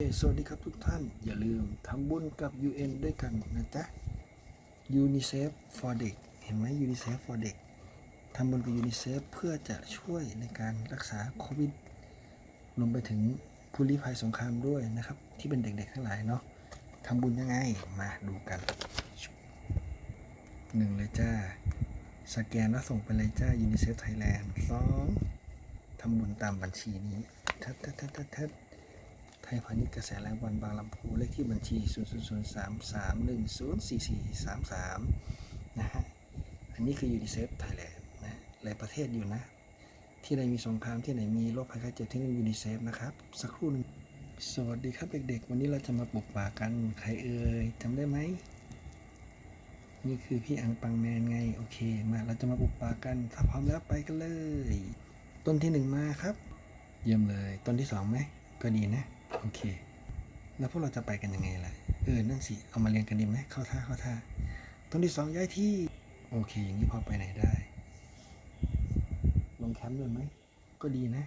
สวัสดีครับทุกท่านอย่าลืมทำบุญกับ UN ด้วยกันนะจ๊ะ UNICEF for เด็กเห็นไหม UNICEF for เด็กทำบุญกับ UNICEF เพื่อจะช่วยในการรักษาโควิดรวมไปถึงผู้ลี้ภัยสงครามด้วยนะครับ ที่เป็นเด็กๆทั้งหลายเนาะทำบุญยังไงมาดูกันหนึ่งเลยจ้า สแกนแล้วส่งไปเลยจ้า UNICEF Thailand สองทำบุญตามบัญชีนี้ทัดทัดทัดทัด ทยพาณิชย์กระแสแรงวันบางลำพูเลขที่บัญชี 0 0 0 3 3 1 0 4 4 3 3 นะฮะ อันนี้คือยูนิเซฟไทยแลนด์นะหลายประเทศอยู่นะ ที่ไหนมีสงครามที่ไหนมีโรคภัยไข้เจ็บที่นั่นยูนิเซฟนะครับ สักครู่หนึงสวัสดีครับเด็กๆ วันนี้เราจะมาปลูกป่ากัน ใครเอ่ยจำได้ไหม นี่คือพี่อังปังแมนไง โอเค มาเราจะมาปลูกป่ากัน ถ้าพร้อมแล้วไปกันเลย ต้นที่หนึ่งมาครับ เยี่ยมเลย ต้นที่สองไหม ก็ดีนะ โอเค แล้วพวกเราจะไปกันยังไงล่ะ เออ นั่นสิ เอามาเรียงกันดีไหมเข้าท่าเข้าท่าต้นที่สองย้ายที่ โอเค อย่างนี้พอไปไหนได้ ลงแคมป์ด้วยไหม ก็ดีนะ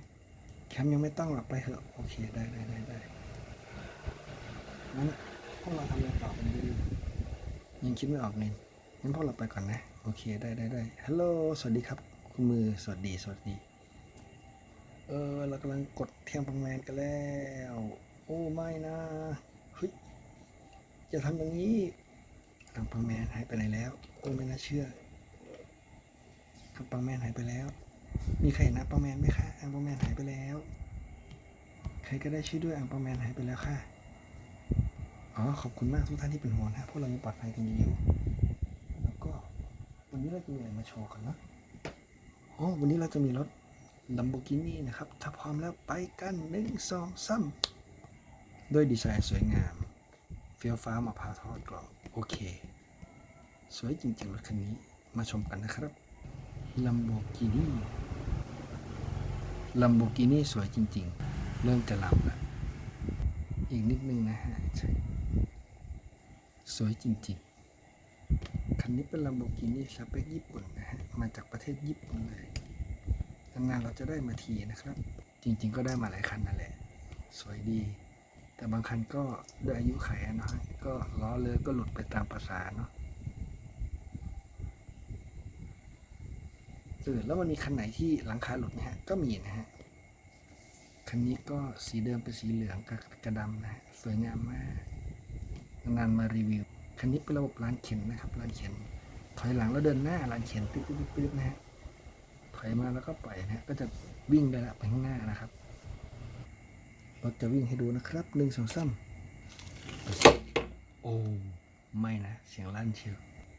แคมป์ยังไม่ต้องหรอกไปเถอะ โอเค ได้ได้ได้ได้งั้นพวกเราทำอะไรต่อกันดี ยังคิดไม่ออกเลยงั้นพวกเราไปก่อนนะ โอเค ได้ได้ได้ฮัลโหล สวัสดีครับ คุณมือ สวัสดี สวัสดี เออเรากำลังกดเทียมพังแมนกันแล้ว โอ้ไม่นะเฮ้ยอย่าทำอย่างนี้อังปังแมนหายไปไหนแล้ว โอ้ไม่น่าเชื่ออังปังแมนหายไปแล้ว มีใครเห็นอังปังแมนไหมคะอังปังแมนหายไปแล้ว ใครก็ได้ช่วยด้วยอังปังแมนหายไปแล้วค่ะอ๋อขอบคุณมากทุกท่านที่เป็นห่วงนะพวกเรายังปลอดภัยกันอยู่ แล้วก็วันนี้เราจะมีอะไรมาโชว์กันนะอ๋อวันนี้เราจะมีรถ ลัมโบกินีนะครับ ถ้าพร้อมแล้วไปกันหนึ่งสองสามด้วยดีไซน์สวยงาม เฟี้ยวฟ้ามะพร้าวทอดกรอบ โอเค สวยจริงๆรถคันนี้มาชมกันนะครับลัมโบกินีลัมโบกินีสวยจริงๆ เริ่มจะลำล้วอีกนิดนึงนะฮะสวยจริงๆ คันนี้เป็นลัมโบกินีสเปคญี่ปุ่นนะฮะ มาจากประเทศญี่ปุ่นเลย นานๆเราจะได้มาทีนะครับ จริง ๆ ก็ได้มาหลายคันนั่นแหละ สวยดี แต่บางคันก็ด้วยอายุไขอะเนะก็ล้อเลยก็หลุดไปตามภาษาเนาะเออแล้วมันมีคันไหนที่หลังคาหลุดไหมฮะ ก็มีนะฮะ คันนี้ก็สีเดิมเป็นสีเหลืองกับกระดำนะฮะ สวยงามมาก นานมารีวิว คันนี้เป็นระบบลานเข็นนะครับลานเข็น ถอยหลังแล้วเดินหน้าลานเข็นปิ๊บปิ๊บปึ๊บนะฮะ ถอยมาแล้วก็ปล่อยนะฮะก็จะวิ่งได้ละไปข้างหน้านะครับรถจะวิ่งให้ดูนะครับหนึ่งสองสามโอ้ไม่นะ เสียงลั่นเชียว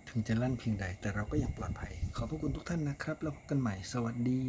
ถึงจะลั่นเพียงใด แต่เราก็ยังปลอดภัย ขอบพระคุณทุกท่านนะครับ แล้วพบกันใหม่สวัสดี